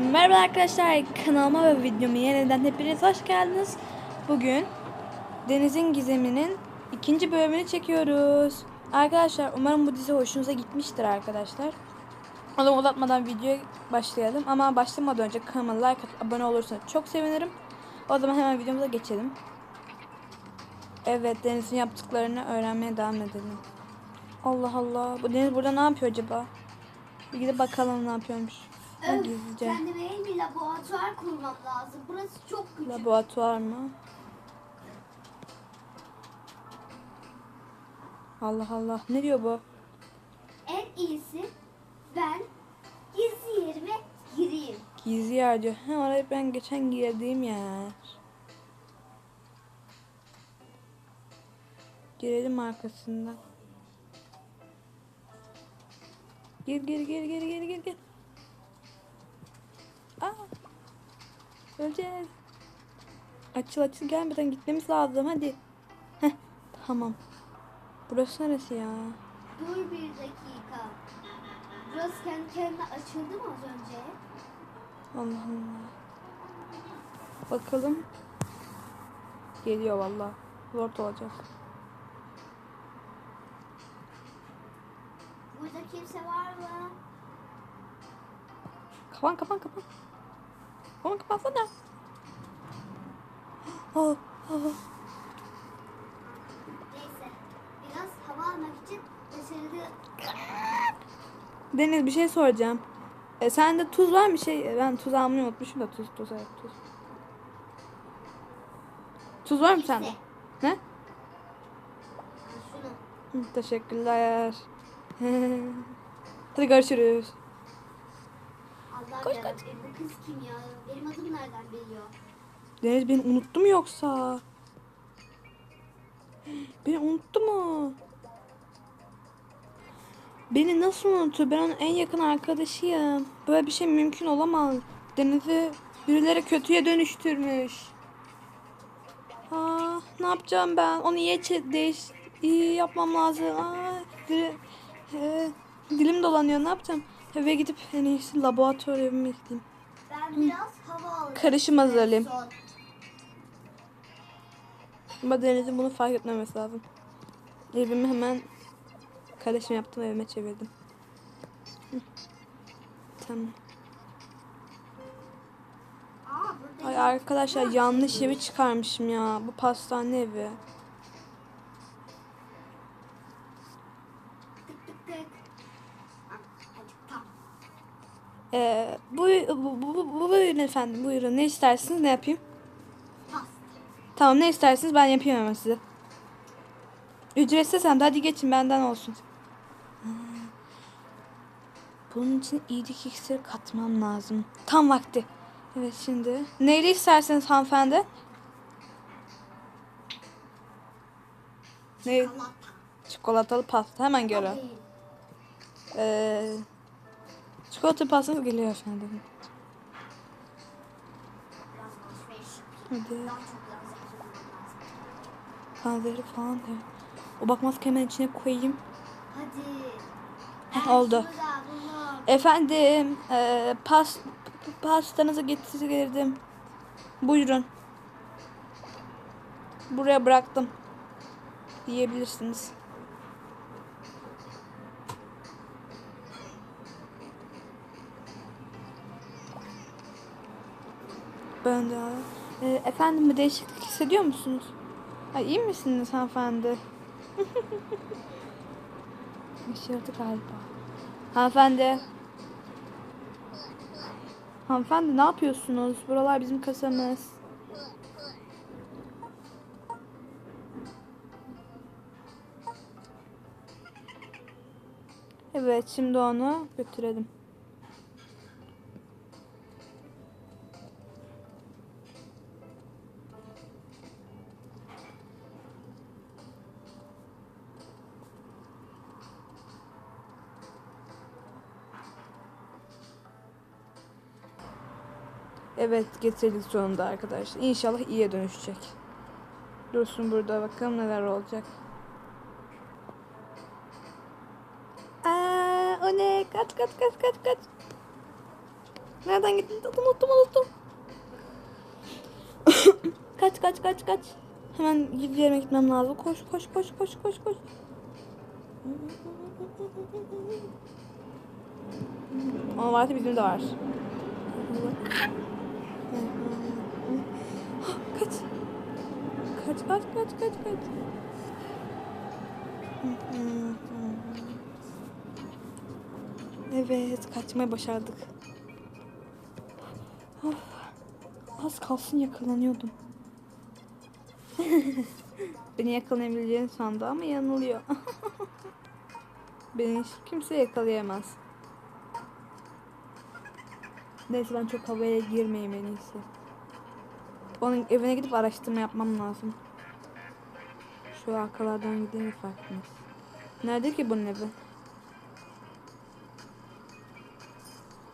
Merhaba arkadaşlar kanalıma ve videoma yeniden hepiniz hoş geldiniz. Bugün Deniz'in Gizemi'nin ikinci bölümünü çekiyoruz. Arkadaşlar umarım bu dizi hoşunuza gitmiştir arkadaşlar. O zaman uzatmadan videoya başlayalım. Ama başlamadan önce kanalıma like atıp abone olursanız çok sevinirim. O zaman hemen videomuza geçelim. Evet Deniz'in yaptıklarını öğrenmeye devam edelim. Allah Allah. Bu Deniz burada ne yapıyor acaba? Bir gidip bakalım ne yapıyormuş. Öf, Gizlice. kendime yeni bir laboratuvar kurmam lazım. Burası çok küçük. Laboratuvar mı? Allah Allah. Ne diyor bu? En iyisi ben gizli yerime gireyim. Gizli yer diyor. He orayı ben geçen girdiğim yer. Girelim arkasından. Gir gir gir gir gir gir gir. Öleceğiz. Açıl açıl gelmeden gitmemiz lazım hadi. Heh tamam. Burası neresi ya? Dur bir dakika. Burası kendi kendine açıldı mı az önce? Allah Allah. Bakalım. Geliyor valla. Lord olacak. Burada kimse var mı? Kapan kapan kapan. Kapan kapatsana. Oh, oh. Neyse. Biraz hava almak için dışarıda Deniz bir şey soracağım. E, sende tuz var mı şey? Ben tuz almayı unutmuşum da tuz tuz evet tuz. Tuz var mı sende? Ne? Şunu. Teşekkürler. Hadi görüşürüz. Allah Koş, yarabbim, bu kız kim ya? Benim adımı nereden biliyor? Deniz beni unuttu mu yoksa? Beni unuttu mu? Beni nasıl unuttu? Ben onun en yakın arkadaşıyım. Böyle bir şey mümkün olamaz. Deniz'i birileri kötüye dönüştürmüş. Aa, ne yapacağım ben? Onu iyi, değiş iyi yapmam lazım. Aa, dili- e, dilim dolanıyor. Ne yapacağım? Eve gidip en iyisi laboratuvar evime gideyim. Ben biraz hava alayım. Karışım hazırlayayım. Son. Ama Deniz'in bunu fark etmemesi lazım. Evimi hemen kardeşim yaptım evime çevirdim. Hı. Tamam. Ay arkadaşlar yanlış evi çıkarmışım ya. Bu pastane evi. tık tık tık. Ha, hadi tamam. Ee, bu, bu, bu, bu, bu, buyurun efendim buyurun. Ne istersiniz ne yapayım? Pasta. Tamam ne istersiniz ben yapayım hemen size. Ücretsiz hem de hadi geçin benden olsun. Bunun için iyilik iksiri katmam lazım. Tam vakti. Evet şimdi. Neyli isterseniz hanımefendi? Ne? Çikolata. Çikolatalı pasta hemen göre. Tabii. Ee, çikolatalı pastanız geliyor alışveriş yapayım. Hadi. Panzehri falan diyor. O bakmaz ki hemen içine koyayım. Hadi. Heh, oldu. Efendim, e, pas, pastanızı getirdim. Buyurun. Buraya bıraktım. Yiyebilirsiniz. Ben de. E, efendim bir değişiklik hissediyor musunuz? Ay, iyi misiniz hanımefendi? Yaşardı galiba. Hanımefendi. Hanımefendi ne yapıyorsunuz? Buralar bizim kasamız. Evet şimdi onu götürelim. Evet getirdik sonunda arkadaşlar. İnşallah iyiye dönüşecek. Dursun burada bakalım neler olacak. Aa, o ne? Kaç kaç kaç kaç kaç. Nereden gittin? Unuttum unuttum. kaç kaç kaç kaç. Hemen gizli yerime gitmem lazım. Koş koş koş koş koş koş. Ama varsa bizim de var. Kaç kaç kaç kaç kaç. Evet kaçmayı başardık. Of, az kalsın yakalanıyordum. Beni yakalayabileceğini sandı ama yanılıyor. Beni hiç kimse yakalayamaz. Neyse ben çok havaya girmeyeyim en iyisi. Onun evine gidip araştırma yapmam lazım. Şu arkalardan gideyim farkınız. Nerede ki bunun evi?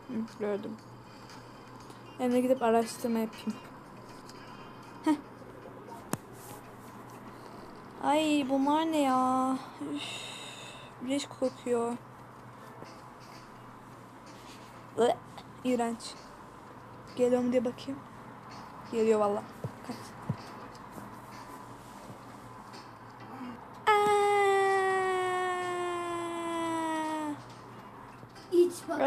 Hı, gördüm. Evine gidip araştırma yapayım. Heh. Ay bunlar ne ya? Üf, kokuyor. Iı, İğrenç. Geliyor mu diye bakayım. Geliyor valla. İç bak.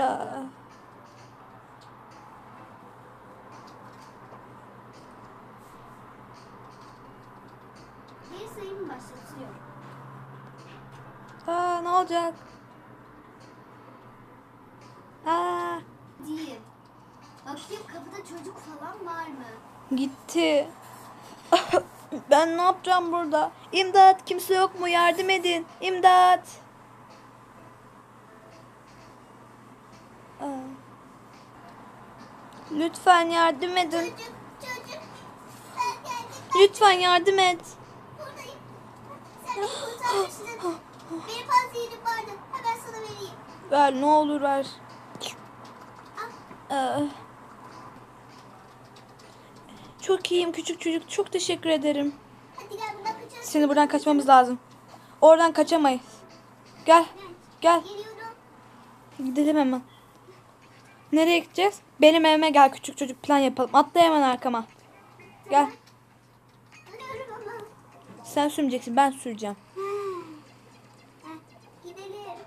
Bir sayımı başlatıyor. Aa, ne olacak? Aa, Değil. Bakayım kapıda çocuk falan var mı? Gitti. ben ne yapacağım burada? İmdat, kimse yok mu? Yardım edin. İmdat. Lütfen yardım edin. Çocuk, çocuk. Lütfen yardım et. Buradayım. Sen beni kurtarmıştın. Benim panzehirim vardı. Hemen sana vereyim. Ver ne olur ver. Al. Aa. Çok iyiyim küçük çocuk. Çok teşekkür ederim. Hadi gel buradan kaçalım. Seni buradan kaçmamız lazım. Oradan kaçamayız. Gel. Gel. Geliyorum. Gidelim hemen. Nereye gideceğiz? Benim evime gel küçük çocuk. Plan yapalım. Atla hemen arkama. Gel. Ama. Sen sürmeyeceksin. Ben süreceğim. Gidelim.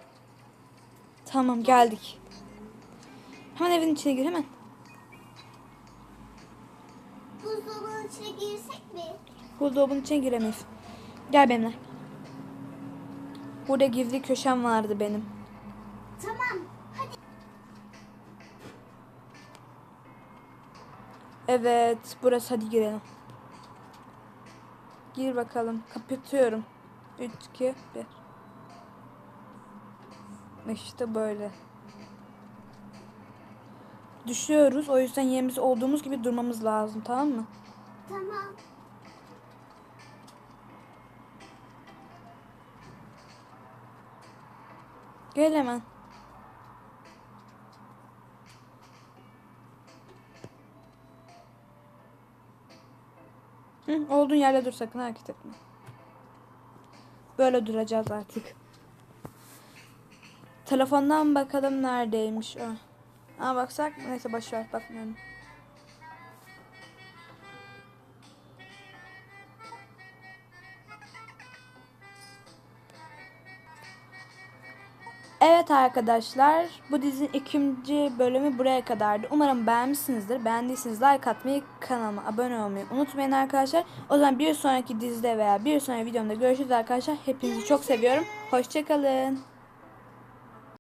Tamam geldik. Hemen evin içine gir hemen. Buzdolabının içine girsek mi? Buzdolabının içine giremeyiz. Gel benimle. Burada gizli köşem vardı benim. Tamam. Hadi. Evet, burası hadi girelim. Gir bakalım. Kapatıyorum. 3 2 1. İşte böyle. Düşüyoruz. O yüzden yerimiz olduğumuz gibi durmamız lazım, tamam mı? Tamam. Gel hemen. Hı, olduğun yerde dur sakın hareket etme. Böyle duracağız artık. Telefondan bakalım neredeymiş o. Baksak neyse boş ver Evet arkadaşlar bu dizinin ikinci bölümü buraya kadardı. Umarım beğenmişsinizdir. Beğendiyseniz like atmayı, kanalıma abone olmayı unutmayın arkadaşlar. O zaman bir sonraki dizide veya bir sonraki videomda görüşürüz arkadaşlar. Hepinizi çok seviyorum. Hoşçakalın.